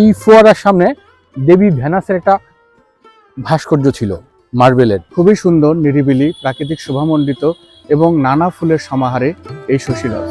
এই ফোয়ারার সামনে দেবী ভেনাসের একটা ভাস্কর্য ছিল, মার্বেলের। খুবই সুন্দর, নিরিবিলি, প্রাকৃতিক শোভামণ্ডিত এবং নানা ফুলের সমাহারে এই শশীলজ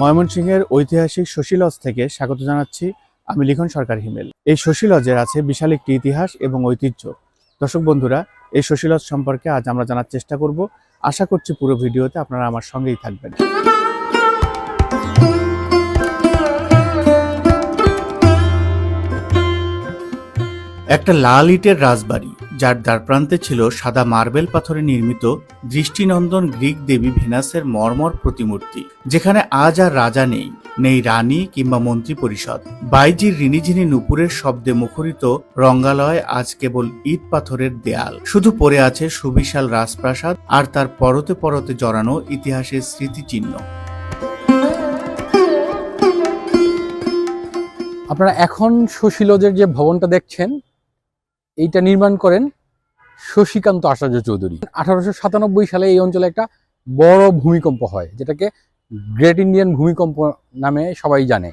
ময়মনসিংহের ঐতিহাসিক শশীলজ থেকে স্বাগত জানাচ্ছি আমি লিখন সরকার হিমেল। এই শশীলজের আছে বিশাল একটি ইতিহাস এবং ঐতিহ্য। দর্শক বন্ধুরা, এই শশীলজ সম্পর্কে আজ আমরা জানার চেষ্টা করব। আশা করছি পুরো ভিডিওতে আপনারা আমার সঙ্গেই থাকবেন। একটা লাল ইটের রাজবাড়ি। যার দ্বারপ্রান্তে ছিল সাদা মার্বেল পাথরে নির্মিত দৃষ্টিনন্দন গ্রিক দেবী ভেনাসের মর্মর প্রতিমূর্তি, যেখানে আজ আর রাজা নেই নেই রানী কিংবা মন্ত্রী পরিষদ। বাইজির রিনিঝিনি নুপুরের শব্দে মুখরিত রঙ্গালয় আজ কেবল ইট পাথরের দেয়াল। শুধু পড়ে আছে সুবিশাল রাজপ্রাসাদ আর তার পরতে পরতে জড়ানো ইতিহাসের স্মৃতিচিহ্ন। আপনারা এখন সুশীলজের যে ভবনটা দেখছেন এইটা নির্মাণ করেন শশীকান্ত আচার্য চৌধুরী। আঠারোশো সাতানব্বই সালে এই অঞ্চলে একটা বড় ভূমিকম্প হয় যেটাকে গ্রেট ইন্ডিয়ান ভূমিকম্প নামে সবাই জানে।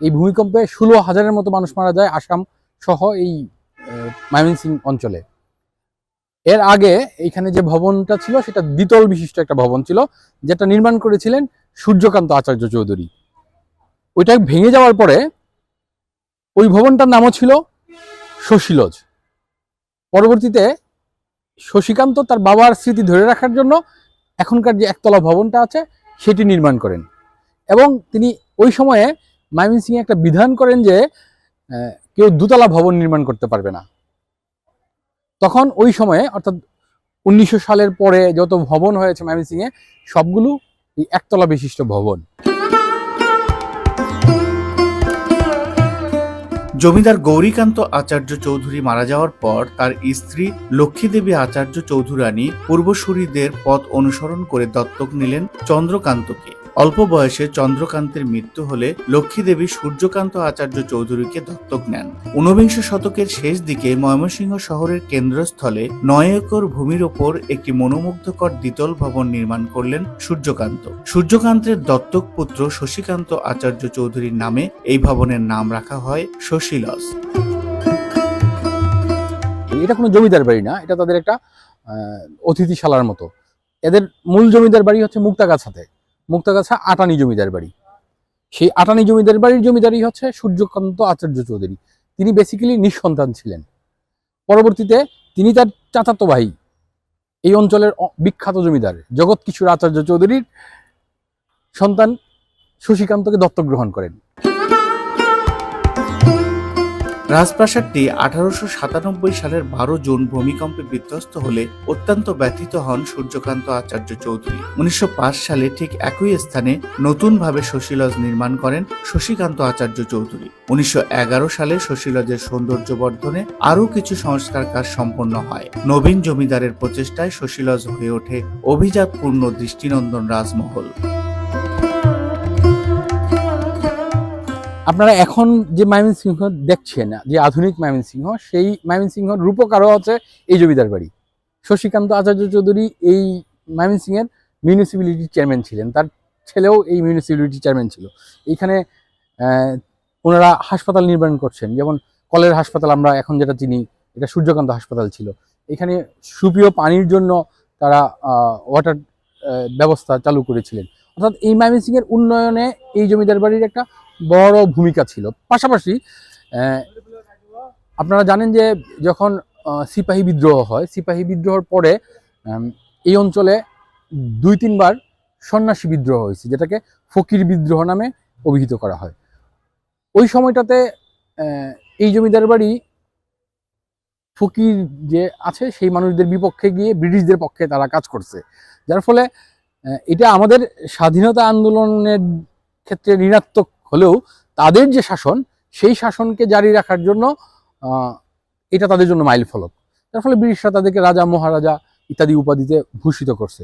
এই ভূমিকম্পে ষোলো হাজারের মতো মানুষ মারা যায় আসাম সহ এই আহ, ময়মনসিংহ অঞ্চলে। এর আগে এইখানে যে ভবনটা ছিল সেটা দ্বিতল বিশিষ্ট একটা ভবন ছিল যেটা নির্মাণ করেছিলেন সূর্যকান্ত আচার্য চৌধুরী। ওইটা ভেঙে যাওয়ার পরে ওই ভবনটার নামও ছিল শশীলজ। পরবর্তীতে শশীকান্ত তার বাবার স্মৃতি ধরে রাখার জন্য এখনকার যে একতলা ভবনটা আছে, সেটি নির্মাণ করেন। এবং তিনি ওই সময়ে ময়মনসিংহে একটা বিধান করেন যে কেউ দুতলা ভবন নির্মাণ করতে পারবে না। তখন ওই সময়ে, অর্থাৎ উনিশশো সালের পরে যত ভবন হয়েছে ময়মনসিংহে, সবগুলো এই একতলা বিশিষ্ট ভবন। জমিদার গৌরীকান্ত আচার্য চৌধুরী মারা যাওয়ার পর তার স্ত্রী লক্ষ্মীদেবী আচার্য চৌধুরানী পূর্বসূরিদের পথ অনুসরণ করে দত্তক নিলেন চন্দ্রকান্তকে। অল্প বয়সে চন্দ্রকান্তের মৃত্যু হলে লক্ষ্মীদেবী সূর্যকান্ত আচার্য চৌধুরীকে দত্তক নেন। ঊনবিংশ শতকের শেষ দিকে ময়মনসিংহ শহরের কেন্দ্রস্থলে নয় একর ভূমির ওপর একটি মনোমুগ্ধকর দ্বিতল ভবন নির্মাণ করলেন সূর্যকান্ত। সূর্যকান্তের দত্তক পুত্র শশীকান্ত আচার্য চৌধুরীর নামে এই ভবনের নাম রাখা হয় শশীলস। এটা কোনো জমিদার বাড়ি না, এটা তাদের একটা অতিথিশালার মতো। এদের মূল জমিদার বাড়ি হচ্ছে মুক্তাগাছাতে মুক্তাগাছা আটানি জমিদার বাড়ি। সেই আটানি জমিদার বাড়ির জমিদারই হচ্ছে সূর্যকান্ত আচার্য চৌধুরী। তিনি বেসিক্যালি নিঃসন্তান ছিলেন। পরবর্তীতে তিনি তার চাচাতো ভাই এই অঞ্চলের বিখ্যাত জমিদার জগৎ কিশোর আচার্য চৌধুরীর সন্তান শশীকান্তকে দত্তক গ্রহণ করেন। রাজপ্রাসাদটি আঠারোশো সাতানব্বই সালের বারো জুন ভূমিকম্পে বিধ্বস্ত হলে অত্যন্ত ব্যথিত হন সূর্যকান্ত আচার্য চৌধুরী। উনিশশো পাঁচ সালে ঠিক একই স্থানে নতুনভাবে শশীলজ নির্মাণ করেন শশীকান্ত আচার্য চৌধুরী। উনিশশো এগারো সালে শশীলজের সৌন্দর্য বর্ধনে আরও কিছু সংস্কার কাজ সম্পন্ন হয়। নবীন জমিদারের প্রচেষ্টায় শশীলজ হয়ে ওঠে অভিজাতপূর্ণ দৃষ্টিনন্দন রাজমহল। আপনারা এখন যে ময়মনসিংহ দেখছেন, যে আধুনিক ময়মনসিংহ, সেই ময়মনসিংহ রূপকারও হচ্ছে এই জমিদার বাড়ি। শশীকান্ত আচার্য চৌধুরী এই ময়মনসিংহের মিউনিসিপ্যালিটি চেয়ারম্যান ছিলেন। তার ছেলেও এই মিউনিসিপ্যালিটি চেয়ারম্যান ছিল। এইখানে ওনারা হাসপাতাল নির্মাণ করছেন। যেমন কলের হাসপাতাল আমরা এখন যেটা চিনি, এটা সূর্যকান্ত হাসপাতাল ছিল। এখানে সুপ্রিয় পানির জন্য তারা ওয়াটার ব্যবস্থা চালু করেছিলেন। অর্থাৎ এই ময়মনসিংহের উন্নয়নে এই জমিদার বাড়ির একটা বড় ভূমিকা ছিল। পাশাপাশি আপনারা জানেন যে যখন সিপাহী বিদ্রোহ হয়, সিপাহী বিদ্রোহের পরে এই অঞ্চলে দুই তিনবার সন্ন্যাসী বিদ্রোহ হয়েছে, যেটাকে ফকির বিদ্রোহ নামে অভিহিত করা হয়। ওই সময়টাতে এই জমিদার বাড়ি ফকির যে আছে, সেই মানুষদের বিপক্ষে গিয়ে ব্রিটিশদের পক্ষে তারা কাজ করছে। যার ফলে এটা আমাদের স্বাধীনতা আন্দোলনের ক্ষেত্রে ঋণাত্মক হলেও তাদের যে শাসন, সেই শাসনকে জারি রাখার জন্য এটা তাদের জন্য মাইল ফলক। যার ফলে ব্রিটিশরা তাদেরকে রাজা, মহারাজা ইত্যাদি উপাধিতে ভূষিত করছে।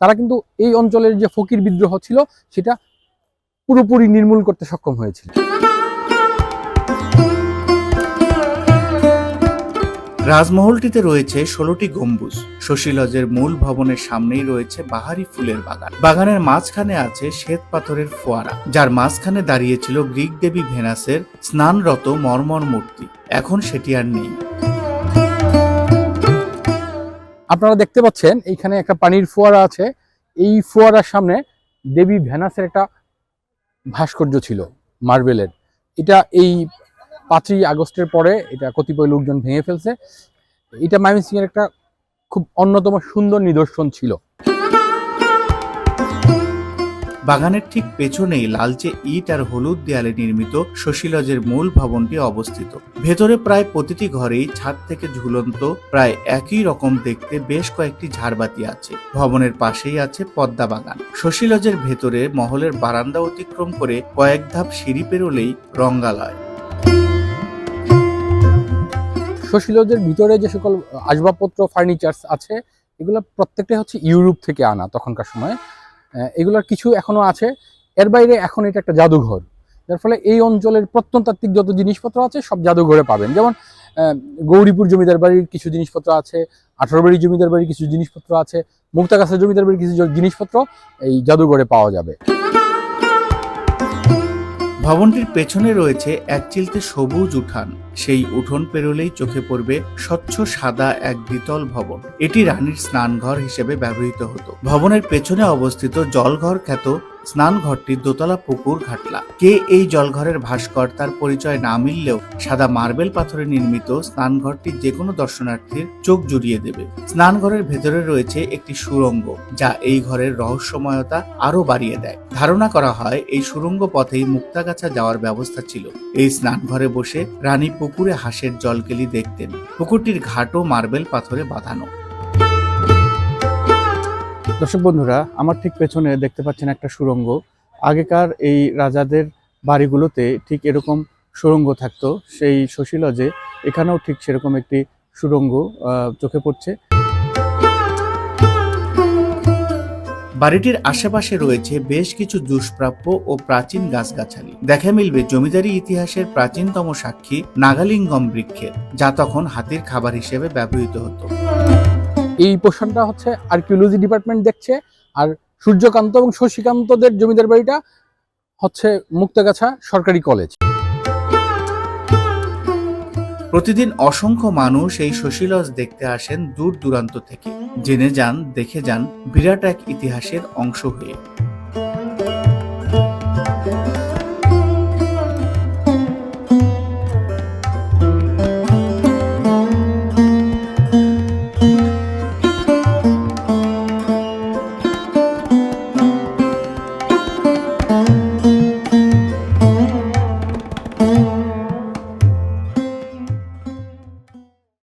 তারা কিন্তু এই অঞ্চলের যে ফকির বিদ্রোহ ছিল, সেটা পুরোপুরি নির্মূল করতে সক্ষম হয়েছিল। রাজমহলটিতে রয়েছে ষোলোটি গম্বুজ। শশী লজের মূল ভবনের সামনেই রয়েছে বাহারি ফুলের বাগান। বাগানের মাঝখানে আছে শ্বেত পাথরের ফোয়ারা, যার মাঝখানে দাঁড়িয়েছিল গ্রিক দেবী ভেনাসের স্নানরত মর্মর মূর্তি। এখন সেটি আর নেই। আপনারা দেখতে পাচ্ছেন, এইখানে একটা পানির ফোয়ারা আছে। এই ফোয়ারার সামনে দেবী ভেনাসের একটা ভাস্কর্য ছিল, মার্বেলের। এটা এই পাঁচই আগস্টের পরে এটা কতিপয় লোকজন ভেঙে ফেলছে। এটা ময়মনসিংহের একটা খুব অন্যতম সুন্দর নিদর্শন ছিল। বাগানের ঠিক পেছনেই লালচে ইট আর হলুদ দেয়ালে নির্মিত শশীলজের মূল ভবনটি অবস্থিত। ভেতরে প্রায় প্রতিটি ঘরেই ছাদ থেকে ঝুলন্ত, প্রায় একই রকম দেখতে বেশ কয়েকটি ঝাড়বাতি আছে। ভবনের পাশেই আছে পদ্মা বাগান। শশীলজের ভেতরে মহলের বারান্দা অতিক্রম করে কয়েক ধাপ সিঁড়ি পেরোলেই রঙ্গালয়। শশীলজের ভিতরে যে সকল আসবাবপত্র ফার্নিচার্স আছে, এগুলো প্রত্যেকটা হচ্ছে ইউরোপ থেকে আনা তখনকার সময়। এগুলোর কিছু এখনও আছে। এর বাইরে এখন এটা একটা জাদুঘর। যার ফলে এই অঞ্চলের প্রত্নতাত্ত্বিক যত জিনিসপত্র আছে, সব জাদুঘরে পাবেন। যেমন গৌরীপুর জমিদার বাড়ির কিছু জিনিসপত্র আছে, আঠারোবাড়ি জমিদার বাড়ির কিছু জিনিসপত্র আছে, মুক্তাগাছা জমিদার বাড়ির কিছু জিনিসপত্র এই জাদুঘরে পাওয়া যাবে। ভবনটির পেছনে রয়েছে এক চিলতে সবুজ উঠান। সেই উঠোন পেরোলেই চোখে পড়বে স্বচ্ছ, সাদা এক দ্বিতল ভবন। এটি রানীর স্নানঘর হিসেবে ব্যবহৃত হতো। ভবনের পেছনে অবস্থিত জলঘর খ্যাত স্নানঘরটি দোতলা পুকুর ঘাটলা। কে এই জলঘরের ভাস্কর তার পরিচয় না মিললেও সাদা মার্বেল পাথরে নির্মিত স্নানঘরটি যে কোনো দর্শনার্থীর চোখ জুড়িয়ে দেবে। স্নানঘরের ভেতরে রয়েছে একটি সুরঙ্গ, যা এই ঘরের রহস্যময়তা আরও বাড়িয়ে দেয়। ধারণা করা হয়, এই সুরঙ্গ পথেই মুক্তাগাছা যাওয়ার ব্যবস্থা ছিল। এই স্নানঘরে বসে রানী পুকুরে হাঁসের জলকেলি দেখতেন। পুকুরটির ঘাটও মার্বেল পাথরে বাঁধানো। দর্শক বন্ধুরা, আমার ঠিক পেছনে দেখতে পাচ্ছেন একটা সুরঙ্গ। আগেকার এই রাজাদের বাড়িগুলোতে ঠিক এরকম সুরঙ্গ থাকতো। সেই শশীলজে এখানেও ঠিক সেরকম একটি সুরঙ্গ চোখে পড়ছে। বাড়িটির আশেপাশে রয়েছে বেশ কিছু দুষ্প্রাপ্য ও প্রাচীন গাছগাছালি। দেখা মিলবে জমিদারি ইতিহাসের প্রাচীনতম সাক্ষী নাগালিঙ্গম বৃক্ষের, যা তখন হাতির খাবার হিসেবে ব্যবহৃত হতো। এই পোর্শনটা হচ্ছে আর্কিওলজি ডিপার্টমেন্ট দেখছে, আর সূর্যকান্ত এবং শশীকান্তদের জমিদার বাড়িটা হচ্ছে মুক্তাগাছা সরকারি কলেজ। প্রতিদিন অসংখ্য মানুষ এই শশীলজ দেখতে আসেন দূর দূরান্ত থেকে। জেনে যান, দেখে যান বিরাট এক ইতিহাসের অংশ হয়ে।